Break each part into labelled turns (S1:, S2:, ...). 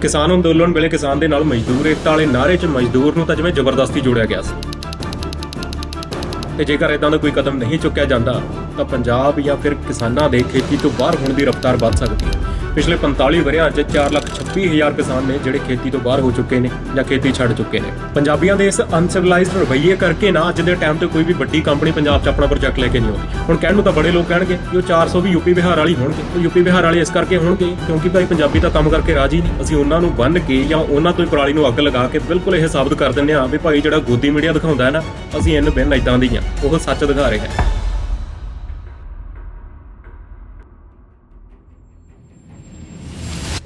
S1: ਕਿਸਾਨ ਅੰਦੋਲਨ ਵੇਲੇ ਕਿਸਾਨ ਦੇ ਨਾਲ ਮਜ਼ਦੂਰ ਏਕਤਾ ਵਾਲੇ ਨਾਅਰੇ 'ਚ ਮਜ਼ਦੂਰ ਨੂੰ ਤਾਂ ਜਿਵੇਂ ਜ਼ਬਰਦਸਤੀ ਜੋੜਿਆ ਗਿਆ ਸੀ। ਤੇ ਜੇਕਰ ਇਦਾਂ ਦਾ ਕੋਈ ਕਦਮ ਨਹੀਂ ਚੁੱਕਿਆ ਜਾਂਦਾ, ਤਾਂ ਪੰਜਾਬ ਜਾਂ ਫਿਰ ਕਿਸਾਨਾਂ ਦੇ ਖੇਤੀ ਤੋਂ ਬਾਹਰ ਹੋਣ ਦੀ ਰਫ਼ਤਾਰ ਵੱਧ ਸਕਦੀ ਹੈ। ਪਿਛਲੇ 45 ਵਰਿਆਂ 'ਚ 4,26,000 ਕਿਸਾਨ ਨੇ ਜਿਹੜੇ ਖੇਤੀ ਤੋਂ ਬਾਹਰ ਹੋ ਚੁੱਕੇ ਨੇ ਜਾਂ ਖੇਤੀ ਛੱਡ ਚੁੱਕੇ ਨੇ। ਪੰਜਾਬੀਆਂ ਦੇ ਇਸ ਅਨਸਿਵਲਾਈਜ਼ਡ ਰਵੱਈਏ ਕਰਕੇ ਨਾ ਅੱਜ ਦੇ ਟਾਈਮ ਤੇ ਕੋਈ ਵੀ ਵੱਡੀ ਕੰਪਨੀ ਪੰਜਾਬ 'ਚ ਆਪਣਾ ਪ੍ਰੋਜੈਕਟ ਲੈ ਕੇ ਨਹੀਂ ਆਉਂਦੀ। ਹੁਣ ਕਹਿਣ ਨੂੰ ਤਾਂ ਬੜੇ ਲੋਕ ਕਹਿਣਗੇ ਕਿ ਉਹ 400 ਵੀ ਯੂਪੀ ਬਿਹਾਰ ਵਾਲੀ ਹੋਣਗੇ। ਉਹ ਯੂਪੀ ਬਿਹਾਰ ਵਾਲੇ ਇਸ ਕਰਕੇ ਹੋਣਗੇ ਕਿਉਂਕਿ ਭਾਈ ਪੰਜਾਬੀ ਤਾਂ ਕੰਮ ਕਰਕੇ ਰਾਜੀ ਨਹੀਂ ਅਸੀਂ ਉਹਨਾਂ ਨੂੰ ਬੰਨ ਕੇ ਜਾਂ ਉਹਨਾਂ ਤੋਂ ਹੀ ਪਰਾਲੀ ਨੂੰ ਅੱਗ ਲਗਾ ਕੇ ਬਿਲਕੁਲ ਇਹ ਸਾਬਤ ਕਰ ਦਿੰਦੇ ਹਾਂ ਵੀ ਭਾਈ ਜਿਹੜਾ ਗੋਦੀ ਮੀਡੀਆ ਦਿਖਾਉਂਦਾ ਹੈ ਨਾ ਅਸੀਂ ਇਹਨੂੰ ਬਿਨ ਇਦਾਂ ਦੀ ਆ ਉਹ ਸੱਚ ਦਿਖਾ ਰਿਹਾ ਹੈ।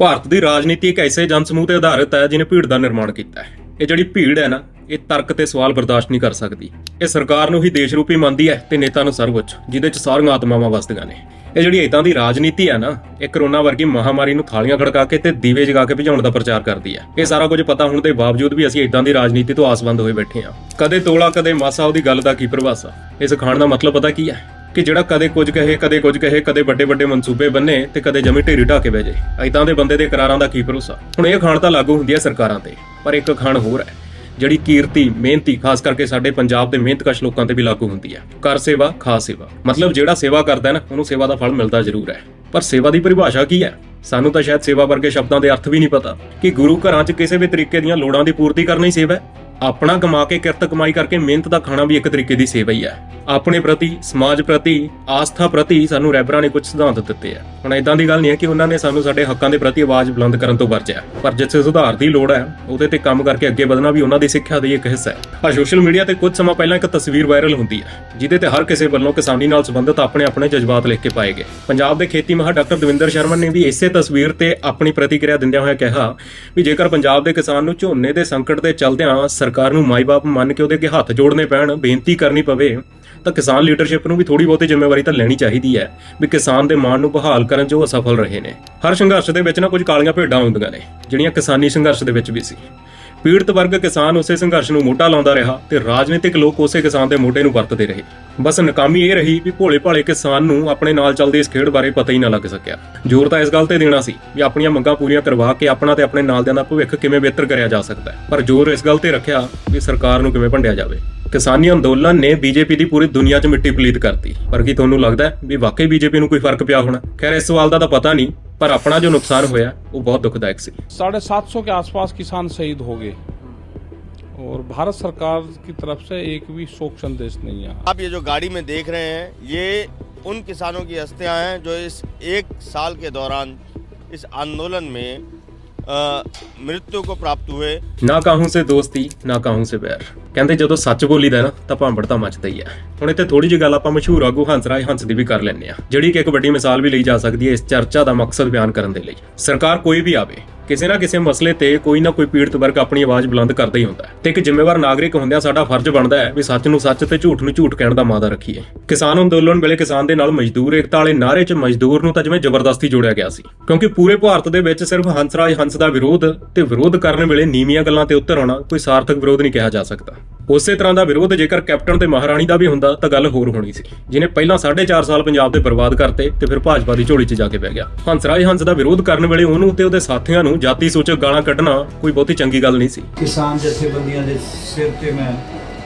S1: ਭਾਰਤ ਦੀ ਰਾਜਨੀਤੀ ਇੱਕ ਐਸੇ ਜਨਸਮੂਹ ਤੇ ਆਧਾਰਿਤ ਹੈ ਜਿਹਨੇ ਭੀੜ ਦਾ ਨਿਰਮਾਣ ਕੀਤਾ ਹੈ। ਇਹ ਜਿਹੜੀ ਭੀੜ ਹੈ ਨਾ, ਇਹ ਤਰਕ ਤੇ ਸਵਾਲ ਬਰਦਾਸ਼ਤ ਨਹੀਂ ਕਰ ਸਕਦੀ। ਇਹ ਸਰਕਾਰ ਨੂੰ ਹੀ ਦੇਸ਼ ਰੂਪੀ ਮੰਨਦੀ ਹੈ ਤੇ ਨੇਤਾ ਨੂੰ ਸਰਵਉੱਚ ਜਿਹਦੇ ਚ ਸਾਰੀਆਂ ਆਤਮਾਵਾਂ ਵਸਦੀਆਂ ਨੇ। ਇਹ ਜਿਹੜੀ ਇਦਾਂ ਦੀ ਰਾਜਨੀਤੀ ਹੈ ਨਾ, ਇਹ ਕਰੋਨਾ ਵਰਗੀ ਮਹਾਮਾਰੀ ਨੂੰ ਥਾਲੀਆਂ ਖੜਕਾ ਕੇ ਤੇ ਦੀਵੇ ਜਗਾ ਕੇ ਭਜਾਉਣ ਦਾ ਪ੍ਰਚਾਰ ਕਰਦੀ ਹੈ। ਇਹ ਸਾਰਾ ਕੁਝ ਪਤਾ ਹੋਣ ਦੇ ਬਾਵਜੂਦ ਵੀ ਅਸੀਂ ਇਦਾਂ ਦੀ ਰਾਜਨੀਤੀ ਤੋਂ ਆਸਵੰਦ ਹੋਏ ਬੈਠੇ ਹਾਂ। ਕਦੇ ਤੋਲਾ, ਕਦੇ ਮਾਸਾ, ਉਹਦੀ ਗੱਲ ਦਾ ਕੀ ਪ੍ਰਭਾਸਾ ਇਸ ਖਾਣ ਦਾ ਮਤਲਬ ਪਤਾ ਕੀ ਹੈ? ਕਿ ਜਿਹੜਾ ਕਦੇ ਕੁਝ ਕਹੇ, ਕਦੇ ਕੁਝ ਕਹੇ, ਕਦੇ ਵੱਡੇ ਵੱਡੇ ਮਨਸੂਬੇ ਬੰਨੇ ਤੇ ਕਦੇ ਜਮੀ ਢੇਰੀ ਢਾ ਕੇ ਬਹਿ ਜਾਏ ਐਦਾਂ ਦੇ ਬੰਦੇ ਦੇ ਕਰਾਰਾਂ ਦਾ ਕੀ ਭਰੋਸਾ? ਹੁਣ ਇਹ ਖਾਣ ਤਾਂ ਲਾਗੂ ਹੁੰਦੀ ਹੈ ਸਰਕਾਰਾਂ ਤੇ, ਪਰ ਇੱਕ ਖਾਣ ਹੋਰ ਹੈ, ਜਿਹੜੀ ਕੀਰਤੀ, ਮਿਹਨਤੀ, ਖਾਸ ਕਰਕੇ ਸਾਡੇ ਪੰਜਾਬ ਦੇ ਮਿਹਨਤਕਸ਼ ਲੋਕਾਂ ਤੇ ਵੀ ਲਾਗੂ ਹੁੰਦੀ ਹੈ। ਕਰ ਸੇਵਾ, ਖਾਸ ਸੇਵਾ। ਮਤਲਬ ਜਿਹੜਾ ਸੇਵਾ ਕਰਦਾ ਹੈ ਨਾ, ਉਹਨੂੰ ਸੇਵਾ ਦਾ ਫਲ ਮਿਲਦਾ ਜ਼ਰੂਰ ਹੈ। ਪਰ ਸੇਵਾ ਦੀ ਪਰਿਭਾਸ਼ਾ ਕੀ ਹੈ? ਸਾਨੂੰ ਤਾਂ ਸ਼ਾਇਦ ਸੇਵਾ ਵਰਗੇ ਸ਼ਬਦਾਂ ਦੇ ਅਰਥ ਵੀ ਨਹੀਂ ਪਤਾ ਕਿ ਗੁਰੂ ਘਰਾਂ 'ਚ ਕਿਸੇ ਵੀ ਤਰੀਕੇ ਦੀਆਂ ਲੋੜਾਂ ਦੀ ਪੂਰਤੀ ਕਰਨੀ ਸੇਵਾ ਹੈ। ਆਪਣਾ ਕਮਾ ਕੇ ਕਿਰਤ ਕਮਾਈ ਕਰਕੇ ਮਿਹਨਤ ਦਾ ਖਾਣਾ ਵੀ ਇੱਕ ਤਰੀਕੇ ਦੀ ਸੇਵਾ ਹੀ ਹੈ। ਆਪਣੇ ਪ੍ਰਤੀ, ਸਮਾਜ ਪ੍ਰਤੀ, ਆਸਥਾ ਪ੍ਰਤੀ ਸਾਨੂੰ ਰੈਬਰਾਂ ਨੇ ਕੁਝ ਸਿਧਾਂਤ ਦਿੱਤੇ ਆ। ਹੁਣ ਇਦਾਂ ਦੀ ਗੱਲ ਨਹੀਂ ਹੈ ਕਿ ਉਹਨਾਂ ਨੇ ਸਾਨੂੰ ਸਾਡੇ ਹੱਕਾਂ ਦੇ ਪ੍ਰਤੀ ਆਵਾਜ਼ ਬੁਲੰਦ ਕਰਨ ਤੋਂ ਵਰਜਿਆ ਪਰ ਜਿੱਥੇ ਸੁਧਾਰ ਦੀ ਲੋੜ ਹੈ, ਉਹਦੇ ਤੇ ਕੰਮ ਕਰਕੇ ਅੱਗੇ ਵਧਣਾ ਵੀ ਉਹਨਾਂ ਦੀ ਸਿੱਖਿਆ ਦਾ ਇੱਕ ਹਿੱਸਾ ਹੈ। ਆ ਸੋਸ਼ਲ ਮੀਡੀਆ ਤੇ ਕੁਝ ਸਮਾਂ ਪਹਿਲਾਂ ਇੱਕ ਤਸਵੀਰ ਵਾਇਰਲ ਹੁੰਦੀ ਹੈ, ਜਿਹਦੇ ਤੇ ਹਰ ਕਿਸੇ ਵੱਲੋਂ ਕਿਸਾਨੀ ਨਾਲ ਸੰਬੰਧਿਤ ਆਪਣੇ ਆਪਣੇ ਜਜ਼ਬਾਤ ਲਿਖ ਕੇ ਪਾਏ ਗਏ। ਪੰਜਾਬ ਦੇ ਖੇਤੀ ਮਹਾ ਡਾਕਟਰ ਦਵਿੰਦਰ ਸ਼ਰਮਨ ਨੇ ਵੀ ਇਸੇ ਤਸਵੀਰ ਤੇ ਆਪਣੀ ਪ੍ਰਤੀਕਿਰਿਆ ਦਿੰਦਿਆਂ ਹੋਇਆ ਕਿਹਾ ਵੀ ਜੇਕਰ ਪੰਜਾਬ ਦੇ ਕਿਸਾਨ ਨੂੰ ਝੋਨੇ ਦੇ ਸੰਕਟ ਦੇ ਚਲਦਿਆਂ ਸਰਕਾਰ ਨੂੰ ਮਾਈ-ਬਾਪ ਮੰਨ ਕੇ ਉਹਦੇ ਅੱਗੇ ਹੱਥ ਜੋੜਨੇ ਪੈਣ, ਬੇਨਤੀ ਕਰਨੀ ਪਵੇ, ਤਾਂ ਕਿਸਾਨ ਲੀਡਰਸ਼ਿਪ ਨੂੰ ਵੀ ਥੋੜੀ ਬਹੁਤੀ ਜ਼ਿੰਮੇਵਾਰੀ ਤਾਂ ਲੈਣੀ ਚਾਹੀਦੀ ਹੈ ਵੀ ਕਿਸਾਨ ਦੇ ਮਾਣ ਨੂੰ ਬਹਾਲ ਕਰਨ 'ਚ ਉਹ ਅਸਫਲ ਰਹੇ ਨੇ। ਹਰ ਸੰਘਰਸ਼ ਦੇ ਵਿੱਚ ਨਾ ਕੁਝ ਕਾਲੀਆਂ ਭੇਡਾਂ ਹੁੰਦੀਆਂ ਨੇ, ਜਿਹੜੀਆਂ ਕਿਸਾਨੀ ਸੰਘਰਸ਼ ਦੇ ਵਿੱਚ ਵੀ ਸੀ। ਪੀੜਤ ਵਰਗ ਕਿਸਾਨ ਉਸੇ ਸੰਘਰਸ਼ ਨੂੰ ਮੋਢਾ ਲਾਉਂਦਾ ਰਿਹਾ ਤੇ ਰਾਜਨੀਤਿਕ ਲੋਕ ਉਸੇ ਕਿਸਾਨ ਦੇ ਮੋਢੇ ਨੂੰ ਵਰਤਦੇ ਰਹੇ। ਬਸ ਨਾਕਾਮੀ ਇਹ ਰਹੀ ਵੀ ਭੋਲੇ ਭਾਲੇ ਕਿਸਾਨ ਨੂੰ ਆਪਣੇ ਨਾਲ ਚੱਲਦੇ ਇਸ ਖੇਡ ਬਾਰੇ ਪਤਾ ਹੀ ਨਾ ਲੱਗ ਸਕਿਆ ਜ਼ੋਰ ਤਾਂ ਇਸ ਗੱਲ ਤੇ ਦੇਣਾ ਸੀ ਵੀ ਆਪਣੀਆਂ ਮੰਗਾਂ ਪੂਰੀਆਂ ਕਰਵਾ ਕੇ ਆਪਣਾ ਤੇ ਆਪਣੇ ਨਾਲਦਿਆਂ ਦਾ ਭਵਿੱਖ ਕਿਵੇਂ ਬਿਹਤਰ ਕਰਿਆ ਜਾ ਸਕਦਾ ਹੈ ਪਰ ਜ਼ੋਰ ਇਸ ਗੱਲ ਤੇ ਰੱਖਿਆ ਵੀ ਸਰਕਾਰ ਨੂੰ ਕਿਵੇਂ ਭੰਡਿਆ ਜਾਵੇ ਕਿਸਾਨੀ ਅੰਦੋਲਨ ਨੇ ਬੀਜੇਪੀ ਦੀ ਪੂਰੀ ਦੁਨੀਆ 'ਚ ਮਿੱਟੀ ਪਲੀਤ ਕਰਤੀ ਪਰ ਕੀ ਤੁਹਾਨੂੰ ਲੱਗਦਾ ਹੈ ਵੀ ਵਾਕਈ ਬੀਜੇਪੀ ਨੂੰ ਕੋਈ ਫਰਕ ਪਿਆ ਹੋਣਾ ਖੈਰ ਇਸ ਸਵਾਲ ਦਾ ਤਾਂ ਪਤਾ ਨਹੀਂ ਪਰ ਆਪਣਾ ਜੋ ਨੁਕਸਾਨ ਹੋਇਆ ਉਹ ਬਹੁਤ ਦੁਖਦਾਇਕ ਸੀ
S2: साढ़े सात सौ के आसपास किसान शहीद हो गए और भारत सरकार की तरफ से एक भी शोक संदेश नहीं है
S3: आप ये जो गाड़ी में देख रहे हैं ये उन किसानों की हस्तियां हैं जो इस एक साल के दौरान इस आंदोलन में अ, मृत्यु को प्राप्त हुए
S1: ਨਾ ਕਾਹੂ ਸੇ ਦੋਸਤੀ ਨਾ ਕਾਹੂ ਸੇ ਬੈਰ ਕਹਿੰਦੇ ਜਦੋਂ ਸੱਚ ਬੋਲੀਦਾ ਨਾ ਤਾਂ ਭਾਂਬੜ ਤਾਂ ਮੱਚਦਾ ਹੀ ਹੈ ਹੁਣ ਇੱਥੇ ਥੋੜੀ ਜਿਹੀ ਗੱਲ ਆਪਾਂ ਮਸ਼ਹੂਰ ਆਗੂ ਹੰਸਰਾਏ ਹੰਸ ਦੀ ਵੀ ਕਰ ਲੈਂਦੇ ਆ ਜਿਹੜੀ ਕਿ ਇੱਕ ਵੱਡੀ ਮਿਸਾਲ ਵੀ ਲਈ ਜਾ ਸਕਦੀ ਹੈ ਇਸ ਚਰਚਾ ਦਾ ਮਕਸਦ ਬਿਆਨ ਕਰਨ ਦੇ ਲਈ ਸਰਕਾਰ ਕੋਈ ਵੀ ਆਵੇ ਕਿਸੇ ਨਾ ਕਿਸੇ ਮਸਲੇ ਤੇ ਕੋਈ ਨਾ ਕੋਈ ਪੀੜਤ ਵਰਗ ਆਪਣੀ ਆਵਾਜ਼ ਬੁਲੰਦ ਕਰਦਾ ਹੀ ਹੁੰਦਾ ਹੈ ਤੇ ਇੱਕ ਜ਼ਿੰਮੇਵਾਰ ਨਾਗਰਿਕ ਹੁੰਦਿਆਂ ਸਾਡਾ ਫਰਜ਼ ਬਣਦਾ ਹੈ ਵੀ ਸੱਚ ਨੂੰ ਸੱਚ ਤੇ ਝੂਠ ਨੂੰ ਝੂਠ ਕਹਿਣ ਦਾ ਮਾਦਾ ਰੱਖੀਏ। ਕਿਸਾਨ ਅੰਦੋਲਨ ਵੇਲੇ ਕਿਸਾਨ ਦੇ ਨਾਲ ਮਜ਼ਦੂਰ ਏਕਤਾ ਵਾਲੇ ਨਾਅਰੇ 'ਚ ਮਜ਼ਦੂਰ ਨੂੰ ਤਾਂ ਜਿਵੇਂ ਜ਼ਬਰਦਸਤੀ ਜੋੜਿਆ ਗਿਆ ਸੀ। ਕਿਉਂਕਿ ਪੂਰੇ ਭਾਰਤ ਦੇ ਵਿੱਚ ਸਿਰਫ ਹੰਸਰਾਜ ਹੰਸ ਦਾ ਵਿਰੋਧ ਤੇ ਵਿਰੋਧ ਕਰਨ ਵੇਲੇ ਨੀਵੀਆਂ ਗੱਲਾਂ ਤੇ ਉੱਤਰ ਆਉਣਾ ਕੋਈ ਸਾਰਥਕ ਵਿਰੋਧ ਨਹੀਂ ਕਿਹਾ ਜਾ ਸਕਦਾ। ਉਸੇ ਤਰ੍ਹਾਂ ਦਾ ਵਿਰੋਧ ਜੇਕਰ ਕੈਪਟਨ ਤੇ ਮਹਾਰਾਣੀ ਦਾ ਵੀ ਹੁੰਦਾ, ਤਾਂ ਗੱਲ ਹੋਰ ਹੋਣੀ ਸੀ। ਜਿਹਨੇ ਪਹਿਲਾਂ 4.5 ਸਾਲ ਪੰਜਾਬ ਦੇ ਬਰਬਾਦ ਕਰਤੇ ਤੇ ਫਿਰ ਭਾਜਪਾ ਦੀ ਝੋਲੀ 'ਚ ਜਾ ਕੇ ਬਹਿ ਗਿਆ। ਹੰਸਰਾਜ ਹੰਸ ਦਾ ਵਿਰੋਧ ਕਰਨ ਵੇਲੇ ਉਹਨੂੰ ਤੇ ਉਹਦੇ ਸਾਥੀਆਂ ਨੂੰ ਜਾਤੀ ਸੂਚਕ ਗਾਲਾਂ ਕੱਢਣਾ ਕੋਈ ਬਹੁਤੀ ਚੰਗੀ ਗੱਲ ਨਹੀਂ ਸੀ।
S4: ਕਿਸਾਨ ਜਥੇਬੰਦੀਆਂ ਦੇ ਸਿਰ ਤੇ ਮੈਂ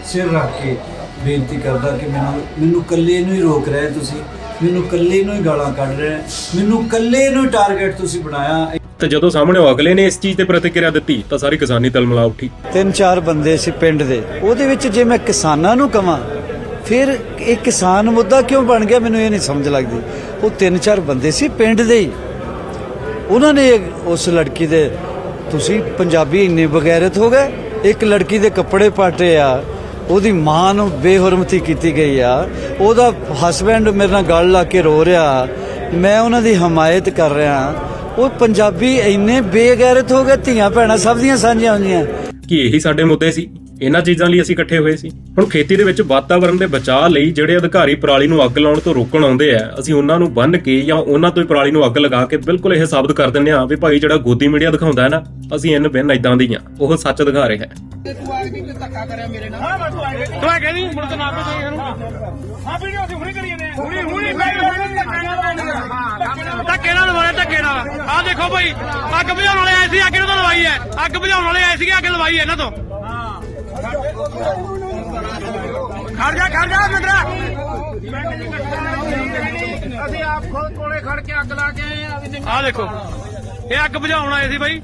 S4: ਸਿਰ ਰੱਖ ਕੇ ਬੇਨਤੀ ਕਰਦਾ ਕਿ ਮੈਨੂੰ ਮੈਨੂੰ ਇਕੱਲੇ ਨੂੰ ਹੀ ਰੋਕ ਰਹੇ ਤੁਸੀਂ। ਮੈਨੂੰ ਇਕੱਲੇ ਨੂੰ ਹੀ ਗਾਲਾਂ ਕੱਢ ਰਹੇ। ਮੈਨੂੰ ਇਕੱਲੇ ਨੂੰ ਟਾਰਗੇਟ ਤੁਸੀਂ ਬਣਾਇਆ।
S1: ਤੇ ਜਦੋਂ ਸਾਹਮਣੇ ਉਹ ਅਗਲੇ ਨੇ ਇਸ ਚੀਜ਼ ਤੇ ਪ੍ਰਤੀਕਿਰਿਆ ਦਿੱਤੀ, ਤਾਂ ਸਾਰੀ ਕਿਸਾਨੀ ਤਲਮਲਾ ਉੱਠੀ।
S5: ਤਿੰਨ ਚਾਰ ਬੰਦੇ ਸੀ ਪਿੰਡ ਦੇ। ਉਹਦੇ ਵਿੱਚ ਜੇ ਮੈਂ ਕਿਸਾਨਾਂ ਨੂੰ ਕਵਾਂ, ਫਿਰ ਇਹ ਕਿਸਾਨ ਮੁੱਦਾ ਕਿਉਂ ਬਣ ਗਿਆ ਮੈਨੂੰ ਇਹ ਨਹੀਂ ਸਮਝ ਲੱਗਦੀ। ਉਹ ਤਿੰਨ ਚਾਰ ਬੰਦੇ ਸੀ ਪਿੰਡ ਦੇ ਹੀ। ਉਹਨਾਂ ਨੇ ਉਸ ਲੜਕੀ ਦੇ, ਤੁਸੀਂ ਪੰਜਾਬੀ ਇੰਨੇ ਬਗੈਰਤ ਹੋ ਗਏ, ਇੱਕ ਲੜਕੀ ਦੇ ਕੱਪੜੇ ਪਾਟੇ ਆ, ਉਹਦੀ ਮਾਂ ਨੂੰ ਬੇਹਰਮਤੀ ਕੀਤੀ ਗਈ ਆ, ਉਹਦਾ ਹਸਬੈਂਡ ਮੇਰੇ ਨਾਲ ਗੱਲ ਲਾ ਕੇ ਰੋ ਰਿਹਾ, ਮੈਂ ਉਹਨਾਂ ਦੀ ਹਮਾਇਤ ਕਰ ਰਿਹਾ ਉਹ ਪੰਜਾਬੀ ਇੰਨੇ ਬੇਗੈਰਤ ਹੋ ਗਏ, ਧੀਆਂ ਭੈਣਾਂ ਸਭ ਦੀਆਂ ਸਾਂਝੀਆਂ ਹੁੰਦੀਆਂ
S1: ਕਿ ਇਹੀ ਸਾਡੇ ਮੁੱਦੇ ਸੀ, ਇਹਨਾਂ ਚੀਜ਼ਾਂ ਲਈ ਅਸੀਂ ਇਕੱਠੇ ਹੋਏ ਸੀ। ਹੁਣ ਖੇਤੀ ਦੇ ਵਿੱਚ ਵਾਤਾਵਰਣ ਦੇ ਬਚਾਅ ਲਈ ਜਿਹੜੇ ਅਧਿਕਾਰੀ ਪਰਾਲੀ ਨੂੰ ਅੱਗ ਲਾਉਣ ਤੋਂ ਰੋਕਣ ਆਉਂਦੇ ਆ, ਅਸੀਂ ਉਹਨਾਂ ਨੂੰ ਬੰਨ ਕੇ ਜਾਂ ਉਹਨਾਂ ਤੋਂ ਹੀ ਪਰਾਲੀ ਨੂੰ ਅੱਗ ਲਗਾ ਕੇ ਬਿਲਕੁਲ ਇਹ ਸਾਬਤ ਕਰ ਦਿੰਦੇ ਆ ਵੀ ਭਾਈ ਜਿਹੜਾ ਗੋਦੀ ਮੀਡੀਆ ਦਿਖਾਉਂਦਾ ਹੈ ਨਾ ਅਸੀਂ ਇਹਨ ਬਿਨ ਇਦਾਂ ਦੀ ਆ ਉਹ ਸੱਚ ਦਿਖਾ ਰਿਹਾ ਹੈ
S6: ਤੂੰ ਆ। ਕਹਿੰਦੀ ਮੁੜ ਕੇ ਨਾ ਪੇ ਜਾਈ ਇਹਨੂੰ ਆ ਵੀਡੀਓ ਅਸੀਂ ਹੁਣੀ ਕਰੀ ਜਾਂਦੇ ਆ ਹੁਣੀ ਹੁਣੀ ਧੱਕੇ ਨਾਲ ਮਾਰਿਆ ਧੱਕੇ ਨਾਲ ਆ ਦੇਖੋ ਭਾਈ ਅੱਗ ਬੁਝਾਉਣ ਵਾਲੇ ਆਏ ਸੀ ਅੱਗ ਨੂੰ ਤਾਂ ਲਵਾਈ ਹੈ ਅੱਗ ਬੁਝਾਉਣ ਵਾਲੇ ਆਏ ਸੀਗੇ ਅੱਗ ਲਵਾਈ ਹੈ ਇਹਨਾਂ ਤੋਂ ਖੜ ਜਾ ਖੜ ਜਾ ਮਿੱਤਰਾ ਅਸੀਂ ਆਪ ਖੁਦ ਕੋਲੇ ਖੜ ਕੇ ਅੱਗ ਲਾ ਕੇ ਆਏ ਆ ਦੇਖੋ ਇਹ ਅੱਗ ਬੁਝਾਉਣ ਆਏ ਸੀ ਬਾਈ।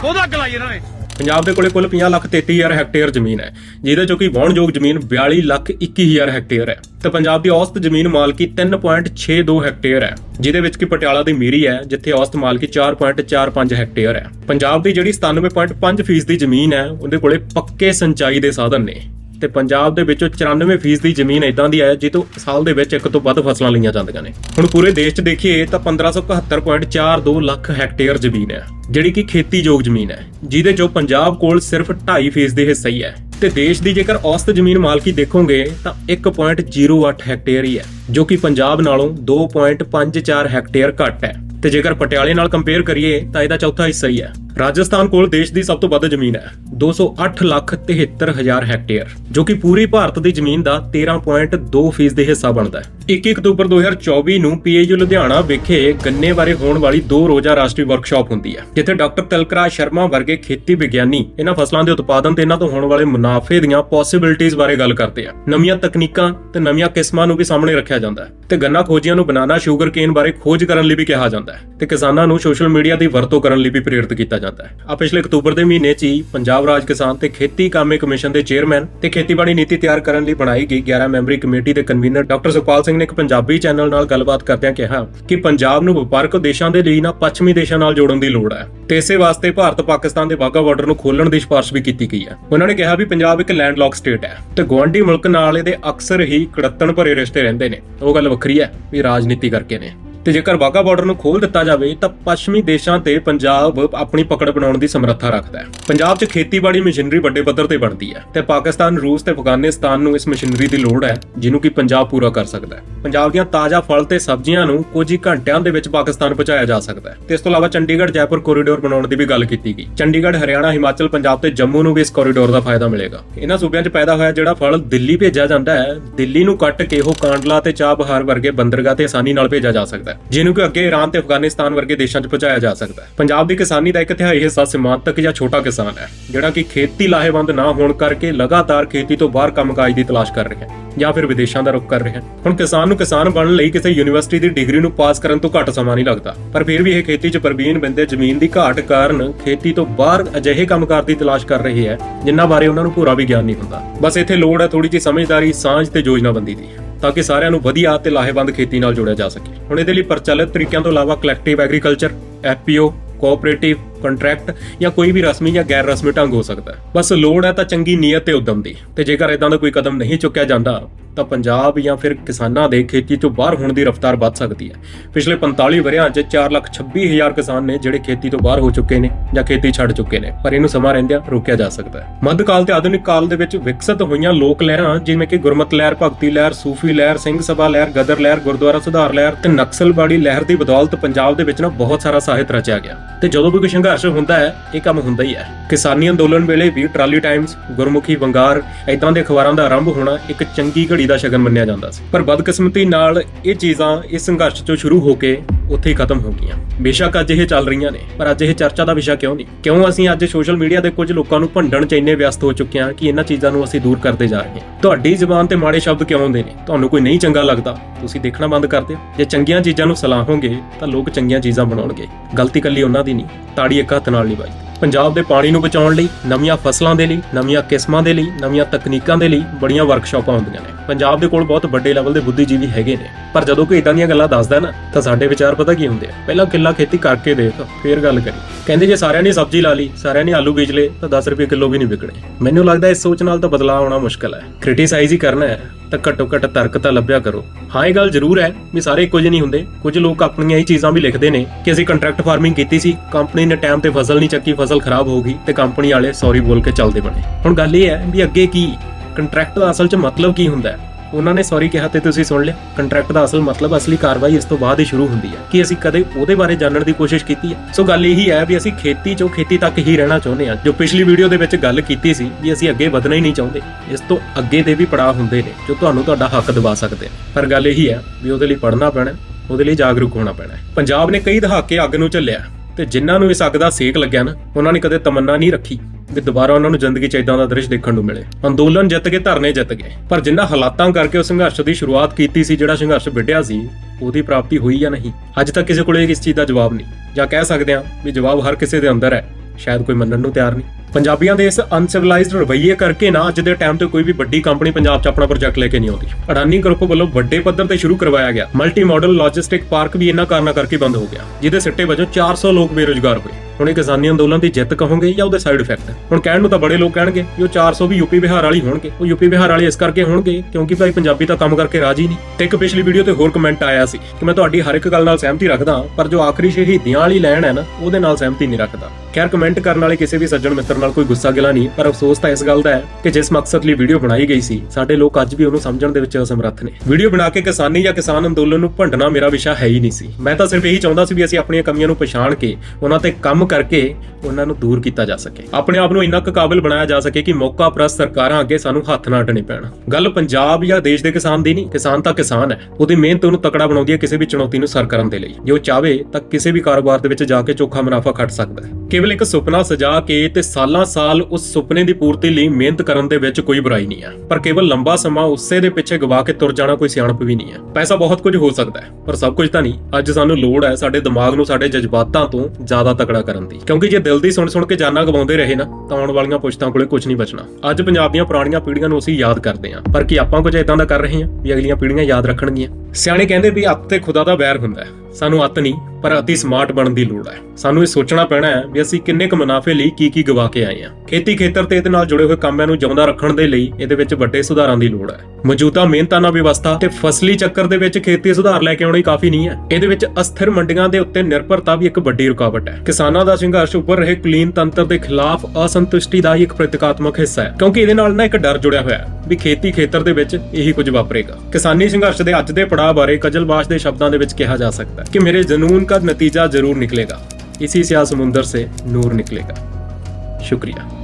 S6: ਖੁਦ ਅੱਗ ਲਾਈ ਇਹਨਾਂ ਨੇ।
S1: ਪੰਜਾਬ ਦੇ ਕੋਲੇ ਕੁੱਲ 50 ਲੱਖ 33000 ਹੈਕਟੇਅਰ ਜ਼ਮੀਨ ਹੈ, ਜਿਹਦੇ ਚੋਂ ਕਿ ਵਾਹੁਣਯੋਗ ਜ਼ਮੀਨ 42 ਲੱਖ 21000 ਹੈਕਟੇਅਰ ਹੈ ਤੇ ਪੰਜਾਬ ਦੀ ਔਸਤ ਜ਼ਮੀਨ ਮਾਲਕੀ 3.62 ਹੈਕਟੇਅਰ ਹੈ, ਜਿਹਦੇ ਵਿੱਚ ਕਿ ਪਟਿਆਲਾ ਦੀ ਮੀਰੀ ਹੈ, ਜਿੱਥੇ ਔਸਤ ਮਾਲਕੀ 4.45 ਹੈਕਟੇਅਰ ਹੈ। ਪੰਜਾਬ ਦੀ ਜਿਹੜੀ 97.5% ਫੀਸ ਦੀ ਜ਼ਮੀਨ ਹੈ, ਉਹਦੇ ਕੋਲੇ ਪੱਕੇ ਸਿੰਚਾਈ ਦੇ ਸਾਧਨ ਨੇ। ਤੇ ਪੰਜਾਬ ਦੇ ਵਿੱਚੋਂ 94% ਦੀ ਜ਼ਮੀਨ ਇਦਾਂ ਦੀ ਹੈ ਜਿੱਥੋਂ ਸਾਲ ਦੇ ਵਿੱਚ ਇੱਕ ਤੋਂ ਵੱਧ ਫਸਲਾਂ ਲਈਆਂ ਜਾਂਦੀਆਂ ਨੇ। ਹੁਣ ਪੂਰੇ ਦੇਸ਼ 'ਚ ਦੇਖੀਏ ਤਾਂ 1571.42 ਲੱਖ ਹੈਕਟੇਅਰ ਜ਼ਮੀਨ ਹੈ, ਜਿਹੜੀ ਕਿ ਖੇਤੀਯੋਗ ਜ਼ਮੀਨ ਹੈ, ਜਿਹਦੇ ਚੋਂ ਪੰਜਾਬ ਕੋਲ ਸਿਰਫ 2.5% ਦੇ ਹਿੱਸਾ ਹੀ ਹੈ। ਤੇ ਦੇਸ਼ ਦੀ ਜੇਕਰ ਔਸਤ ਜ਼ਮੀਨ ਮਾਲਕੀ ਦੇਖੋਗੇ ਤਾਂ 1.08 ਹੈਕਟੇਅਰ ਹੀ ਹੈ, ਜੋ ਕਿ ਪੰਜਾਬ ਨਾਲੋਂ 2.54 ਹੈਕਟੇਅਰ ਘੱਟ ਹੈ। ਤੇ ਜੇਕਰ ਪਟਿਆਲੇ ਨਾਲ ਕੰਪੇਅਰ ਕਰੀਏ ਤਾਂ ਇਹਦਾ ਚੌਥਾ ਹਿੱਸਾ ਹੀ ਹੈ। ਰਾਜਸਥਾਨ ਕੋਲ ਦੇਸ਼ ਦੀ ਸਭ ਤੋਂ ਵੱਧ ਜ਼ਮੀਨ ਹੈ 208 ਲੱਖ 73 ਹਜ਼ਾਰ ਹੈਕਟੇਅਰ ਜੋ ਕਿ ਪੂਰੀ ਭਾਰਤ ਦੀ ਜ਼ਮੀਨ ਦਾ 13.2% ਫੀਸਦ ਦੇ ਹਿੱਸਾ ਬਣਦਾ ਹੈ। 21 ਅਕਤੂਬਰ 2024 ਨੂੰ ਪੀਏਯੂ ਲੁਧਿਆਣਾ ਵਿਖੇ ਗੰਨੇ ਬਾਰੇ ਹੋਣ ਵਾਲੀ ਦੋ ਰੋਜ਼ਾ ਰਾਸ਼ਟਰੀ ਵਰਕਸ਼ਾਪ ਹੁੰਦੀ ਹੈ, ਜਿੱਥੇ ਡਾਕਟਰ ਤਿਲਕਰਾਜ ਸ਼ਰਮਾ ਵਰਗੇ ਖੇਤੀ ਵਿਗਿਆਨੀ ਇਹਨਾਂ ਫਸਲਾਂ ਦੇ ਉਤਪਾਦਨ ਤੇ ਇਹਨਾਂ ਤੋਂ ਹੋਣ ਵਾਲੇ ਮੁਨਾਫੇ ਦੀਆਂ ਪੋਸਿਬਿਲਿਟੀਆਂ ਬਾਰੇ ਗੱਲ ਕਰਦੇ ਆ। ਨਵੀਆਂ ਤਕਨੀਕਾਂ ਤੇ ਨਵੀਆਂ ਕਿਸਮਾਂ ਨੂੰ ਵੀ ਸਾਹਮਣੇ ਰੱਖਿਆ ਜਾਂਦਾ ਹੈ ਤੇ ਗੰਨਾ ਖੋਜੀਆਂ ਨੂੰ ਬਨਾਨਾ ਸ਼ੂਗਰ ਕੇਨ ਬਾਰੇ ਖੋਜ ਕਰਨ ਲਈ ਵੀ ਕਿਹਾ ਜਾਂਦਾ ਹੈ ਤੇ ਕਿਸਾਨਾਂ ਨੂੰ ਸੋਸ਼ਲ ਮੀਡੀਆ ਦੀ ਵਰਤੋਂ ਕਰਨ ਲਈ ਵੀ ਪ੍ਰੇਰਿਤ ਕੀਤਾ ਜਾਂਦਾ ਹੈ। ਆ ਪਿਛਲੇ ਅਕਤੂਬਰ ਦੇ ਮਹੀਨੇ 'ਚ ਹੀ ਪੰਜਾਬ ਰਾਜ ਕਿਸਾਨ ਤੇ ਖੇਤੀ ਕਾਮੇ ਕਮਿਸ਼ਨ ਦੇ ਚੇਅਰਮੈਨ ਤੇ ਖੇਤੀਬਾੜੀ ਨੀਤੀ ਤਿਆਰ ਕਰਨ ਲਈ ਬਣਾਈ ਗਈ 11 ਮੈਂਬਰੀ ਕਮੇਟੀ ਦੇ ਕਨਵੀਨਰ ਡਾਕਟਰ ਸੁਖਪਾਲ ਸਿੰਘ ਨੇ ਇੱਕ ਪੰਜਾਬੀ ਚੈਨਲ ਨਾਲ ਗੱਲਬਾਤ ਕਰਦਿਆਂ ਕਿਹਾ ਕਿ ਪੰਜਾਬ ਨੂੰ ਵਪਾਰਕ ਦੇਸ਼ਾਂ ਦੇ ਲਈ ਨਾ ਪੱਛਮੀ ਦੇਸ਼ਾਂ ਨਾਲ ਜੋੜਨ ਦੀ ਲੋੜ ਹੈ ਤੇ ਇਸੇ ਵਾਸਤੇ ਭਾਰਤ ਪਾਕਿਸਤਾਨ ਦੇ ਵਾਘਾ ਬਾਰਡਰ ਨੂੰ ਖੋਲਣ ਦੀ ਸਿਫਾਰਸ਼ ਵੀ ਕੀਤੀ ਗਈ ਹੈ। ਉਹਨਾਂ ਨੇ ਕਿਹਾ ਵੀ ਪੰਜਾਬ ਇੱਕ ਲੈਂਡਲੌਕ ਸਟੇਟ ਹੈ ਤੇ ਗੁਆਂਢੀ ਮੁਲਕ ਨਾਲ ਇਹਦੇ ਅਕਸਰ ਹੀ ਕੜੱਤਣ ਭਰੇ ਰਿਸ਼ਤੇ ਰਹਿੰਦੇ ਨੇ। ਉਹ ਗੱਲ ਵੱਖਰੀ ਹੈ ਵੀ ਰਾਜਨੀਤੀ ਕਰਕੇ ਨੇ। ਤੇ ਜੇਕਰ ਵਾਘਾ ਬਾਰਡਰ ਨੂੰ ਖੋਲ ਦਿੱਤਾ ਜਾਵੇ, ਤਾਂ ਪੱਛਮੀ ਦੇਸ਼ਾਂ ਤੇ ਪੰਜਾਬ ਆਪਣੀ ਪਕੜ ਬਣਾਉਣ ਦੀ ਸਮਰੱਥਾ ਰੱਖਦਾ ਹੈ। ਪੰਜਾਬ 'ਚ ਖੇਤੀਬਾੜੀ ਮਸ਼ੀਨਰੀ ਵੱਡੇ ਪੱਧਰ ਤੇ ਬਣਦੀ ਹੈ ਤੇ ਪਾਕਿਸਤਾਨ, ਰੂਸ ਤੇ ਅਫਗਾਨਿਸਤਾਨ ਨੂੰ ਇਸ ਮਸ਼ੀਨਰੀ ਦੀ ਲੋੜ ਹੈ, ਜਿਹਨੂੰ ਕਿ ਪੰਜਾਬ ਪੂਰਾ ਕਰ ਸਕਦਾ ਹੈ। ਪੰਜਾਬ ਦੀਆਂ ਤਾਜ਼ਾ ਫਲ ਤੇ ਸਬਜ਼ੀਆਂ ਨੂੰ ਕੁਝ ਹੀ ਘੰਟਿਆਂ ਦੇ ਵਿੱਚ ਪਾਕਿਸਤਾਨ ਪਹੁੰਚਾਇਆ ਜਾ ਸਕਦਾ ਹੈ। ਤੇ ਇਸ ਤੋਂ ਇਲਾਵਾ ਚੰਡੀਗੜ੍ਹ, ਜੈਪੁਰ ਕੋਰੀਡੋਰ ਬਣਾਉਣ ਦੀ ਵੀ ਗੱਲ ਕੀਤੀ ਗਈ। ਚੰਡੀਗੜ੍ਹ, ਹਰਿਆਣਾ, ਹਿਮਾਚਲ, ਪੰਜਾਬ ਤੇ ਜੰਮੂ ਨੂੰ ਵੀ ਇਸ ਕੋਰੀਡੋਰ ਦਾ ਫਾਇਦਾ ਮਿਲੇਗਾ। ਇਹਨਾਂ ਸੂਬਿਆਂ 'ਚ ਪੈਦਾ ਹੋਇਆ ਜਿਹੜਾ ਫਲ ਦਿੱਲੀ ਭੇਜਿਆ ਜਾਂਦਾ ਹੈ, ਦਿੱਲੀ ਨੂੰ ਕੱਟ ਕੇ ਉਹ ਕਾਂਡਲਾ ਤੇ ਚਾਬਹਾਰ ਵਰਗੇ ਬੰਦਰਗਾਹ ਤੇ ਆਸਾਨੀ ਨਾਲ ਭੇਜਿਆ ਜਾ ਸਕਦਾ ਹੈ। ਜਿਹਨੂੰ ਕਿ ਅੱਗੇ ਈਰਾਨ ਤੇ ਅਫਗਾਨਿਸਤਾਨ ਵਰਗੇ ਦੇਸ਼ਾਂ 'ਚ ਪਹੁੰਚਾਇਆ ਜਾ ਸਕਦਾ ਹੈ। ਪੰਜਾਬ ਦੀ ਕਿਸਾਨੀ ਦਾ ਇੱਕ ਤਿਹਾਈ ਹਿੱਸਾ ਸੀਮਾਂਤਕ ਜਾਂ ਛੋਟਾ ਕਿਸਾਨ ਹੈ, ਜਿਹੜਾ ਕਿ ਖੇਤੀ ਲਾਹੇਵੰਦ ਨਾ ਹੋਣ ਕਰਕੇ ਲਗਾਤਾਰ ਖੇਤੀ ਤੋਂ ਬਾਹਰ ਕੰਮਕਾਜ ਦੀ ਤਲਾਸ਼ ਕਰ ਰਿਹਾ ਹੈ। ਜਾਂ ਫਿਰ ਵਿਦੇਸ਼ਾਂ ਦਾ ਰੁਖ ਕਰ ਰਿਹਾ ਹੈ। ਹੁਣ ਕਿਸਾਨ ਨੂੰ ਕਿਸਾਨ ਬਣਨ ਲਈ ਕਿਸੇ ਯੂਨੀਵਰਸਿਟੀ ਦੀ ਡਿਗਰੀ ਨੂੰ ਪਾਸ ਕਰਨ ਤੋਂ ਘੱਟ ਸਮਾਂ ਨਹੀਂ ਲੱਗਦਾ। ਪਰ ਫਿਰ ਵੀ ਇਹ ਖੇਤੀ 'ਚ ਪ੍ਰਵੀਨ ਬੰਦੇ ਜ਼ਮੀਨ ਦੀ ਘਾਟ ਕਾਰਨ ਖੇਤੀ ਤੋਂ ਬਾਹਰ ਅਜਿਹੇ ਕੰਮਕਾਰ ਦੀ ਤਲਾਸ਼ ਕਰ ਰਹੇ ਹੈ, ਜਿਨ੍ਹਾਂ ਬਾਰੇ ਉਹਨਾਂ ਨੂੰ ਪੂਰਾ ਵੀ ਗਿਆਨ ਨਹੀਂ ਹੁੰਦਾ। ਬਸ ਇੱਥੇ ਲੋੜ ਹੈ ਥੋੜੀ ਜਿਹੀ ਸਮਝਦਾਰੀ, ਸਾਂਝ ਤੇ ਯੋਜਨਾਬੰਦੀ ਦੀ, ਤਾਂ ਕਿ ਸਾਰਿਆਂ ਨੂੰ ਵਧੀਆ ਤੇ ਲਾਹੇਵੰਦ ਖੇਤੀ ਨਾਲ ਜੋੜਿਆ ਜਾ ਸਕੇ। ਹੁਣ ਇਹਦੇ ਲਈ ਪ੍ਰਚਲਿਤ ਤਰੀਕਿਆਂ ਤੋਂ ਇਲਾਵਾ collective agriculture FPO cooperative contract ਜਾਂ ਕੋਈ ਵੀ ਰਸਮੀ ਜਾਂ ਗੈਰ ਰਸਮੀ ਢੰਗ ਹੋ ਸਕਦਾ ਹੈ। ਬਸ ਲੋੜ ਹੈ ਤਾਂ ਚੰਗੀ ਨੀਅਤ ਤੇ ਉਦਮ ਦੀ। ਤੇ ਜੇਕਰ ਇਦਾਂ ਦਾ ਕੋਈ ਕਦਮ ਨਹੀਂ ਚੁੱਕਿਆ ਜਾਂਦਾ ਤਾਂ ਪੰਜਾਬ ਜਾਂ ਫਿਰ ਕਿਸਾਨਾਂ ਦੇ ਖੇਤੀ ਤੋਂ ਬਾਹਰ ਹੋਣ ਦੀ ਰਫ਼ਤਾਰ ਵੱਧ ਸਕਦੀ ਹੈ। ਪਿਛਲੇ 45 ਵਰਿਆਂ 'ਚ 426000 ਕਿਸਾਨ ਨੇ ਜਿਹੜੇ ਖੇਤੀ ਤੋਂ ਬਾਹਰ ਹੋ ਚੁੱਕੇ ਨੇ ਜਾਂ ਖੇਤੀ ਛੱਡ ਚੁੱਕੇ ਨੇ, ਪਰ ਇਹਨੂੰ ਸਮਾਂ ਰਹਿੰਦਿਆਂ ਰੋਕਿਆ ਜਾ ਸਕਦਾ ਹੈ। ਮੱਧਕਾਲ ਤੇ ਆਧੁਨਿਕ ਕਾਲ ਦੇ ਵਿੱਚ ਵਿਕਸਿਤ ਹੋਈਆਂ ਲੋਕ ਲਹਿਰਾਂ, ਜਿਵੇਂ ਕਿ ਗੁਰਮਤ ਲਹਿਰ, ਭਗਤੀ ਲਹਿਰ, ਸੂਫੀ ਲਹਿਰ, ਸਿੰਘ ਸਭਾ ਲਹਿਰ, ਗਦਰ ਲਹਿਰ, ਗੁਰਦੁਆਰਾ ਸੁਧਾਰ ਲਹਿਰ ਤੇ ਨਕਸਲਬਾੜੀ ਲਹਿਰ ਦੀ ਬਦੌਲਤ ਪੰਜਾਬ ਦੇ ਵਿੱਚ ਨਾ ਬਹੁਤ ਸਾਰਾ ਸਾਹਿਤ ਰਚਿਆ ਗਿਆ। ਤੇ ਜਦੋਂ ਵੀ ਕੋਈ ਸੰਘਰਸ਼ ਹੁੰਦਾ ਹੈ, ਇਹ ਕੰਮ ਹੁੰਦਾ ਹੀ ਹੈ। ਕਿਸਾਨੀ ਅੰਦੋਲਨ ਵੇਲੇ ਵੀ ਟਰਾਲੀ ਟਾਈਮਸ ਗੁਰਮੁਖੀ ਵੰਗਾਰ ਇਦਾਂ ਦੇ ਅਖਬਾਰਾਂ ਦਾ ਆਰੰਭ ਹੋਣਾ ਇੱਕ ਚੰਗੀ ਘੜੀ ਦਾ ਸ਼ਗਨ ਮੰਨਿਆ ਜਾਂਦਾ ਸੀ। ਪਰ ਬਦਕਿਸਮਤੀ ਨਾਲ ਇਹ ਚੀਜ਼ਾਂ ਇਸ ਸੰਘਰਸ਼ ਤੋਂ ਸ਼ੁਰੂ ਹੋ ਕੇ ਉੱਥੇ ਹੀ ਖਤਮ ਹੋ ਗਈਆਂ। ਬੇਸ਼ੱਕ ਅੱਜ ਇਹ ਚੱਲ ਰਹੀਆਂ ਨੇ, ਪਰ ਅੱਜ ਇਹ ਚਰਚਾ ਦਾ ਵਿਸ਼ਾ ਕਿਉਂ ਨਹੀਂ? ਕਿਉਂ ਅਸੀਂ ਅੱਜ ਸੋਸ਼ਲ ਮੀਡੀਆ ਦੇ ਕੁਝ ਲੋਕਾਂ ਨੂੰ ਭੰਡਣ ਚ ਇੰਨੇ ਵਿਅਸਤ ਹੋ ਚੁੱਕੇ ਹਾਂ ਕਿ ਇਹਨਾਂ ਚੀਜ਼ਾਂ ਨੂੰ ਅਸੀਂ ਦੂਰ ਕਰਦੇ ਜਾ ਰਹੇ ਹਾਂ? ਤੁਹਾਡੀ ਜ਼ੁਬਾਨ ਤੇ ਮਾੜੇ ਸ਼ਬਦ ਕਿਉਂ ਆਉਂਦੇ ਨੇ? ਤੁਹਾਨੂੰ ਕੋਈ ਨਹੀਂ ਚੰਗਾ ਲੱਗਦਾ? ਤੁਸੀਂ ਦੇਖਣਾ ਬੰਦ ਕਰਦੇ ਹੋ ਜੇ ਚੰਗੀਆਂ ਚੀਜ਼ਾਂ ਨੂੰ ਸਲਾਹੋਗੇ ਤਾਂ ਲੋਕ ਚੰਗੀਆਂ ਚੀਜ਼ਾਂ ਬਣਾਉਣਗੇ। ਗਲਤੀ ਕੱਲੀ ਉਹਨਾਂ ਦੀ ਨਹੀਂ, ਤਾੜੀ ਇੱਕ ਹੱਥ ਨਾਲ ਨਹੀਂ ਵੱਜਦੀ ਪੰਜਾਬ ਦੇ ਪਾਣੀ ਨੂੰ ਬਚਾਉਣ ਲਈ, ਨਵੀਆਂ ਫਸਲਾਂ ਦੇ ਲਈ, ਨਵੀਆਂ ਕਿਸਮਾਂ ਦੇ ਲਈ, ਨਵੀਆਂ ਤਕਨੀਕਾਂ ਦੇ ਲਈ ਬੜੀਆਂ ਵਰਕਸ਼ਾਪਾਂ ਹੁੰਦੀਆਂ ਨੇ। ਪੰਜਾਬ ਦੇ ਕੋਲ ਬਹੁਤ ਵੱਡੇ ਲੈਵਲ ਦੇ ਬੁੱਧੀਜੀਵੀ ਹੈਗੇ ਨੇ। ਪਰ ਜਦੋਂ ਕੋਈ ਇਦਾਂ ਦੀਆਂ ਗੱਲਾਂ ਦੱਸਦਾ ਨਾ, ਤਾਂ ਸਾਡੇ ਵਿਚਾਰ ਪਤਾ ਕੀ ਹੁੰਦੇ ਆ? ਪਹਿਲਾਂ ਕਿੱਲਾ ਖੇਤੀ ਕਰਕੇ ਦੇਖ, ਫੇਰ ਗੱਲ ਕਰੀ। ਕਹਿੰਦੇ ਜੇ ਸਾਰਿਆਂ ਨੇ ਸਬਜ਼ੀ ਲਾ ਲਈ, ਸਾਰਿਆਂ ਨੇ ਆਲੂ ਬੀਜ ਲਏ, ਤਾਂ 10 ਰੁਪਏ ਕਿਲੋ ਵੀ ਨਹੀਂ ਵਿਕਣੇ। ਮੈਨੂੰ ਲੱਗਦਾ ਇਸ ਸੋਚ ਨਾਲ ਤਾਂ ਬਦਲਾਅ ਆਉਣਾ ਮੁਸ਼ਕਲ ਹੈ। ਕ੍ਰਿਟਿਸਾਈਜ਼ ਹੀ ਕਰਨਾ ਹੈ, ਤਾਂ ਘੱਟੋ ਘੱਟ ਤਰਕ ਤਾਂ ਲੱਭਿਆ ਕਰੋ। ਹਾਂ, ਇਹ ਗੱਲ ਜ਼ਰੂਰ ਹੈ ਵੀ ਸਾਰੇ ਕੁਝ ਨਹੀਂ ਹੁੰਦੇ। ਕੁਝ ਲੋਕ ਆਪਣੀਆਂ ਹੀ ਚੀਜ਼ਾਂ ਵੀ ਲਿਖਦੇ ਨੇ ਕਿ ਅਸੀਂ ਕੰਟਰੈਕਟ ਫਾਰਮਿੰਗ ਕੀਤੀ ਸੀ ਕੰਪਨੀ ਨੇ ਟਾਈਮ ਤੇ ਫਸਲ ਨਹੀਂ ਚੱਕੀ, ਫਸਲ ਖਰਾਬ ਹੋ ਗਈ ਤੇ ਕੰਪਨੀ ਵਾਲੇ ਸੌਰੀ ਬੋਲ ਕੇ ਚੱਲਦੇ ਬਣੇ। ਹੁਣ ਗੱਲ ਇਹ ਹੈ ਵੀ ਅੱਗੇ ਕੀ? ਕੰਟਰੈਕਟ ਦਾ ਅਸਲ 'ਚ ਮਤਲਬ ਕੀ ਹੁੰਦਾ ਹੈ? ਉਹਨਾਂ ਨੇ ਸੌਰੀ ਕਿਹਾ ਤੇ ਤੁਸੀਂ ਸੁਣ ਲਿਆ। ਕੰਟਰੈਕਟ ਦਾ ਅਸਲ ਮਤਲਬ, ਅਸਲੀ ਕਾਰਵਾਈ ਇਸ ਤੋਂ ਬਾਅਦ ਹੀ ਸ਼ੁਰੂ ਹੁੰਦੀ ਹੈ। ਕਿ ਅਸੀਂ ਕਦੇ ਉਹਦੇ ਬਾਰੇ ਜਾਣਨ ਦੀ ਕੋਸ਼ਿਸ਼ ਕੀਤੀ ਹੈ? ਸੋ ਗੱਲ ਇਹੀ ਹੈ ਵੀ ਅਸੀਂ ਖੇਤੀ ਚੋਂ ਖੇਤੀ ਤੱਕ ਹੀ ਰਹਿਣਾ ਚਾਹੁੰਦੇ ਹਾਂ। ਜੋ ਪਿਛਲੀ ਵੀਡੀਓ ਦੇ ਵਿੱਚ ਗੱਲ ਕੀਤੀ ਸੀ ਵੀ ਅਸੀਂ ਅੱਗੇ ਵਧਣਾ ਹੀ ਨਹੀਂ ਚਾਹੁੰਦੇ। ਇਸ ਤੋਂ ਅੱਗੇ ਦੇ ਵੀ ਪੜਾਅ ਹੁੰਦੇ ਨੇ, ਜੋ ਤੁਹਾਨੂੰ ਤੁਹਾਡਾ ਹੱਕ ਦਿਵਾ ਸਕਦੇ ਨੇ। ਪਰ ਗੱਲ ਇਹੀ ਹੈ ਵੀ ਉਹਦੇ ਲਈ ਪੜ੍ਹਨਾ ਪੈਣਾ, ਉਹਦੇ ਲਈ ਜਾਗਰੂਕ ਹੋਣਾ ਪੈਣਾ ਪੰਜਾਬ ਨੇ ਕਈ ਦਹਾਕੇ ਅੱਗ ਨੂੰ ਝੱਲਿਆ। ਤੇ ਜਿਨ੍ਹਾਂ ਨੂੰ ਇਸ ਅੱਗ ਦਾ ਸੇਕ ਲੱਗਿਆ ਨਾ, ਉਹਨਾਂ ਨੇ ਕਦੇ ਤਮੰਨਾ ਨਹੀਂ ਰੱਖੀ ਵੀ ਦੁਬਾਰਾ ਉਹਨਾਂ ਨੂੰ ਜ਼ਿੰਦਗੀ 'ਚ ਇਦਾਂ ਦਾ ਦ੍ਰਿਸ਼ ਦੇਖਣ ਨੂੰ ਮਿਲੇ। ਅੰਦੋਲਨ ਜਿੱਤ ਕੇ ਧਰਨੇ ਜਿੱਤ ਗਏ। ਪਰ ਜਿਨ੍ਹਾਂ ਹਾਲਾਤਾਂ ਕਰਕੇ ਉਹ ਸੰਘਰਸ਼ ਦੀ ਸ਼ੁਰੂਆਤ ਕੀਤੀ ਸੀ, ਜਿਹੜਾ ਸੰਘਰਸ਼ ਵਿੱਢਿਆ ਸੀ, ਉਹਦੀ ਪ੍ਰਾਪਤੀ ਹੋਈ ਜਾਂ ਨਹੀਂ? ਅੱਜ ਤੱਕ ਕਿਸੇ ਕੋਲੇ ਇਸ ਚੀਜ਼ ਦਾ ਜਵਾਬ ਨਹੀਂ। ਜਾਂ ਕਹਿ ਸਕਦੇ ਹਾਂ ਵੀ ਜਵਾਬ ਹਰ ਕਿਸੇ ਦੇ ਅੰਦਰ ਹੈ। ਸ਼ਾਇਦ ਕੋਈ ਮੰਨਣ ਨੂੰ ਤਿਆਰ ਨਹੀਂ। ਪੰਜਾਬੀਆਂ ਦੇ ਇਸ ਅਨਸਿਵਲਾਈਜ਼ਡ ਰਵੱਈਏ ਕਰਕੇ ਨਾ ਅੱਜ ਦੇ ਟਾਈਮ ਤੇ ਕੋਈ ਵੀ ਵੱਡੀ ਕੰਪਨੀ ਪੰਜਾਬ 'ਚ ਆਪਣਾ ਪ੍ਰੋਜੈਕਟ ਲੈ ਕੇ ਨਹੀਂ ਆਉਂਦੀ। ਅਡਾਨੀ ਗਰੁੱਪ ਵੱਲੋਂ ਵੱਡੇ ਪੱਧਰ ਤੇ ਸ਼ੁਰੂ ਕਰਵਾਇਆ ਗਿਆ। ਮਲਟੀ ਮਾਡਲ ਲੌਜਿਸਟਿਕ ਪਾਰਕ ਵੀ ਇਹਨਾਂ ਕਾਰਨਾਂ ਕਰਕੇ ਬੰਦ ਹੋ ਗਿਆ। ਜਿਹਦੇ ਸਿੱਟੇ ਵਜੋਂ 400 ਲੋਕ ਬੇਰੁਜ਼ਗਾਰ ਹੋਏ। ਹੁਣ ਇਹ ਕਿਸਾਨੀ ਅੰਦੋਲਨ ਦੀ ਜਿੱਤ ਕਹੋਗੇ ਜਾਂ ਉਹਦੇ ਸਾਈਡ ਇਫੈਕਟ ਹੁਣ ਕਹਿਣ ਨੂੰ ਤਾਂ ਬੜੇ ਲੋਕ ਕਹਿਣਗੇ ਕਿ ਉਹ 400 ਵੀ ਯੂਪੀ ਬਿਹਾਰ ਵਾਲੀ ਹੋਣਗੇ। ਉਹ ਯੂਪੀ ਬਿਹਾਰ ਵਾਲੇ ਇਸ ਕਰਕੇ ਹੋਣਗੇ ਕਿਉਂਕਿ ਭਾਈ ਪੰਜਾਬੀ ਤਾਂ ਕੰਮ ਕਰਕੇ ਰਾਜੀ ਨਹੀਂ। ਤੇ ਇੱਕ ਪਿਛਲੀ ਵੀਡੀਓ ਤੇ ਹੋਰ ਕਮੈਂਟ ਆਇਆ ਸੀ ਕਿ ਮੈਂ ਤੁਹਾਡੀ ਹਰ ਇੱਕ ਗੱਲ ਨਾਲ ਸਹਿਮਤੀ ਰੱਖਦਾ, ਪਰ ਜੋ ਆਖਰੀ ਸ਼ਹੀਦੀਆਂ ਵਾਲੀ ਲਾਈਨ ਹੈ ਨਾ, ਉਹਦੇ ਨਾਲ ਸਹਿਮਤੀ ਨਹੀਂ ਰੱਖਦਾ। ਖੈਰ ਕਮੈਂਟ ਕਰਨ ਵਾਲੇ ਕਿਸੇ ਵੀ ਸੱਜਣ ਮਿੱਤਰ ਨਾਲ ਕੋਈ ਗੁੱਸਾ ਗਿਲਾ ਨਹੀਂ, ਪਰ ਅਫਸੋਸ ਤਾਂ ਇਸ ਗੱਲ ਦਾ ਹੈ ਕਿ ਜਿਸ ਮਕਸਦ ਲਈ ਵੀਡੀਓ ਬਣਾਈ ਗਈ ਸੀ, ਸਾਡੇ ਲੋਕ ਅੱਜ ਵੀ ਉਹਨੂੰ ਸਮਝਣ ਦੇ ਵਿੱਚ ਅਸਮਰੱਥ ਨੇ। ਵੀਡੀਓ ਬਣਾ ਕੇ ਕਿਸਾਨੀ ਜਾਂ ਕਿਸਾਨ ਅੰਦੋਲਨ ਨੂੰ ਭੰਡਣਾ ਮੇਰਾ ਵਿਸ਼ਾ ਹੈ ਹੀ ਨਹੀਂ ਸੀ। ਮੈਂ ਤਾਂ ਸਿਰਫ ਇਹੀ ਚਾਹੁੰਦਾ ਸੀ ਵੀ ਅਸੀਂ ਆਪਣੀਆਂ ਕਮੀਆਂ ਨੂੰ ਪਛਾਣ ਕੇ, ਉਹਨਾਂ ਤੇ ਕੰਮ ਕਰਕੇ ਉਹਨਾਂ ਨੂੰ ਦੂਰ ਕੀਤਾ ਜਾ ਸਕੇ। ਆਪਣੇ ਆਪ ਨੂੰ ਇੰਨਾ ਕੁ ਕਾਬਿਲ ਬਣਾਇਆ ਜਾ ਸਕੇ ਕਿ ਮੌਕਾ ਪ੍ਰਸਤ ਸਰਕਾਰਾਂ ਅੱਗੇ ਸਾਨੂੰ ਹੱਥ ਨਾ ਅਡਣੇ ਪੈਣ। ਗੱਲ ਪੰਜਾਬ ਜਾਂ ਦੇਸ਼ ਦੇ ਕਿਸਾਨ ਦੀ ਨਹੀਂ, ਕਿਸਾਨ ਤਾਂ ਕਿਸਾਨ ਹੈ। ਉਹਦੀ ਮਿਹਨਤ ਉਹਨੂੰ ਤਕੜਾ ਬਣਾਉਂਦੀ ਹੈ ਕਿਸੇ ਵੀ ਚੁਣੌਤੀ ਨੂੰ ਸਰ ਕਰਨ ਦੇ ਲਈ। ਜੇ ਉਹ ਚਾਹਵੇ ਤਾਂ ਕਿਸੇ ਵੀ ਕਾਰੋਬਾਰ ਦੇ ਵਿੱਚ ਜਾ ਕੇ ਚੋਖਾ ਮੁਨਾਫਾ ਖੱਟ ਸਕਦਾ ਹੈ। ਕੇਵਲ ਇੱਕ ਸੁਪਨਾ ਸਜਾ ਕੇ ਤੇ ਸਾਲ ਸਾਲ ਉਸ ਸੁਪਨੇ ਦੀ ਪੂਰਤੀ ਲਈ ਮਿਹਨਤ ਕਰਨ ਦੇ ਵਿੱਚ ਕੋਈ ਬੁਰਾਈ ਨਹੀਂ ਹੈ ਪਰ ਕੇਵਲ ਲੰਬਾ ਸਮਾਂ ਉਸੇ ਦੇ ਪਿੱਛੇ ਗਵਾ ਕੇ ਤੁਰ ਜਾਣਾ ਕੋਈ ਸਿਆਣਪ ਵੀ ਨਹੀਂ ਹੈ ਪੈਸਾ ਬਹੁਤ ਕੁਝ ਹੋ ਸਕਦਾ ਹੈ, ਪਰ ਸਭ ਕੁਝ ਤਾਂ ਨਹੀਂ। ਅੱਜ ਸਾਨੂੰ ਲੋੜ ਹੈ ਸਾਡੇ ਦਿਮਾਗ ਨੂੰ ਸਾਡੇ ਜਜ਼ਬਾਤਾਂ ਤੋਂ ਜ਼ਿਆਦਾ ਤਕੜਾ ਕਰਨ ਦੀ। ਕਿਉਂਕਿ ਜੇ ਦਿਲ ਦੀ ਸੁਣ ਸੁਣ ਕੇ ਜਾਨਾਂ ਗਵਾਉਂਦੇ ਰਹੇ ਨਾ, ਤਾਂ ਆਉਣ ਵਾਲੀਆਂ ਪੁਸ਼ਤਾਂ ਕੋਲੇ ਕੁਝ ਨਹੀਂ ਬਚਣਾ। ਅੱਜ ਪੰਜਾਬ ਦੀਆਂ ਪੁਰਾਣੀਆਂ ਪੀੜ੍ਹੀਆਂ ਨੂੰ ਅਸੀਂ ਯਾਦ ਕਰਦੇ ਹਾਂ। ਪਰ ਕੀ ਆਪਾਂ ਕੁਝ ਇਦਾਂ ਦਾ ਕਰ ਰਹੇ ਹਾਂ ਵੀ ਅਗਲੀਆਂ ਪੀੜ੍ਹੀਆਂ ਯਾਦ ਰੱਖਣਗੀਆਂ? ਸਿਆਣੇ ਕਹਿੰਦੇ ਵੀ ਅੱਤ ਤੇ ਖੁਦਾ ਦਾ ਵੈਰ ਹੁੰਦਾ ਹੈ। ਸਾਨੂੰ ਅੱਤ ਨਹੀਂ, ਪਰ ਅਤੀ ਸਮਾਰਟ ਬਣਨ ਦੀ ਲੋੜ ਹੈ। ਸਾਨੂੰ ਇਹ ਸੋਚਣਾ ਪੈਣਾ ਹੈ ਵੀ ਅਸੀਂ ਕਿੰਨੇ ਕੁ ਮੁਨਾਫੇ ਲਈ ਕੀ ਕੀ ਗਵਾ ਕੇ ਆਏ ਹਾਂ। ਖੇਤੀ ਖੇਤਰ ਤੇ ਇਹਦੇ ਨਾਲ ਜੁੜੇ ਹੋਏ ਕੰਮਾਂ ਨੂੰ ਜਿਉਂਦਾ ਰੱਖਣ ਦੇ ਲਈ ਇਹਦੇ ਵਿੱਚ ਵੱਡੇ ਸੁਧਾਰਾਂ ਦੀ ਲੋੜ ਹੈ। ਮੌਜੂਦਾ ਮਿਹਨਤਾਨਾ ਵਿਵਸਥਾ ਤੇ ਫਸਲੀ ਚੱਕਰ ਦੇ ਵਿੱਚ ਖੇਤੀ ਸੁਧਾਰ ਲੈ ਕੇ ਆਉਣੀ ਕਾਫੀ ਨਹੀਂ ਹੈ। ਇਹਦੇ ਵਿੱਚ ਅਸਥਿਰ ਮੰਡੀਆਂ ਦੇ ਉੱਤੇ ਨਿਰਭਰਤਾ ਵੀ ਇੱਕ ਵੱਡੀ ਰੁਕਾਵਟ ਹੈ। ਕਿਸਾਨਾਂ ਦਾ ਸੰਘਰਸ਼ ਉੱਪਰ ਰਹੇ ਕਲੀਨ ਤੰਤਰ ਦੇ ਖਿਲਾਫ ਅਸੰਤੁਸ਼ਟੀ ਦਾ ਹੀ ਇੱਕ ਪ੍ਰਤੀਕਾਤਮਕ ਹਿੱਸਾ ਹੈ, ਕਿਉਂਕਿ ਇਹਦੇ ਨਾਲ ਨਾ ਇੱਕ ਡਰ ਜੁੜਿਆ ਹੋਇਆ ਹੈ ਵੀ ਖੇਤੀ ਖੇਤਰ ਦੇ ਵਿੱਚ ਇਹੀ ਕੁਝ ਵਾਪਰੇਗਾ। ਕਿਸਾਨੀ ਸੰਘਰਸ਼ ਦੇ ਅੱਜ ਦੇ ਪੜਾਅ ਬਾਰੇ ਕਜਲਬਾਸ਼ ਦੇ ਸ਼ਬਦਾਂ ਦੇ ਵਿੱਚ ਕਿਹਾ ਜਾ ਸਕਦਾ है कि मेरे जुनून का नतीजा जरूर निकलेगा इसी स्या समुंदर से नूर निकलेगा शुक्रिया